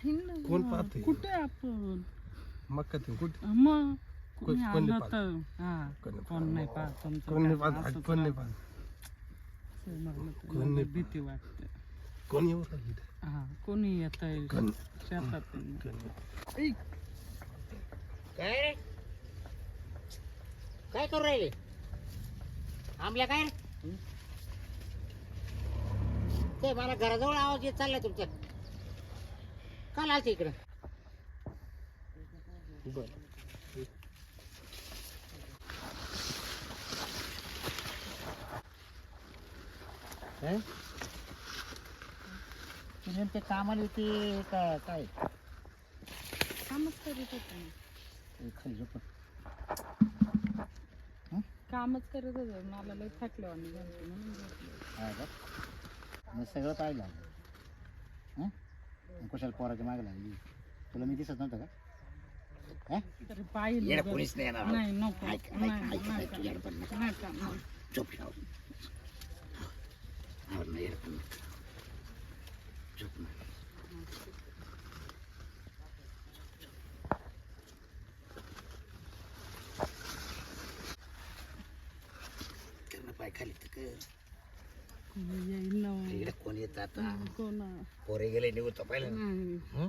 आहे ना. कोण पाहतंय? कुठे आपण? मग ते कुठे मग कोण- कोणी कोण नाही आलं पाहत? तर हा. कोण नाही कोण नाही पाहत. तुमचं कोण नाही काय पाहत. असंच कोण नाही राहतं. पाहत. असं मला तर कोण नाही भीती वाटते. कोण येऊ राहिली इथे? हा कोणी येत आहे कोण? शेतात कोण. काय रे? काय करू राहिले? आमल्या काय? रे ते मला घराजवळ आवाज येत चाललाय तुमच्या काल आलते इकडं. बर. ते कामाला होती का काय? कामच करत होते. खाली झोप. कामच करत होते. मला लय थकले आणि झालते म्हणून झोपले. हा का? मग सगळं पाहिलं. कशाला पोराच्या मागे लागली तुला मी दिसत नव्हतं का हं? तरी पाहिलं येडं बरं. कोणीच नाही येणार. नाही नको ऐक, ऐक, नाही, ऐक, नाही ऐक, का. येडं पण नको. नाही का, नाही. झोप लाव. आवर ना, येडं पण नको. झोप ना. कर ना पाय खाली तर कर. येईल ना इकडे कोण येत आता कोण पोरे गेले निघतो पाहिलं ना नाही हं?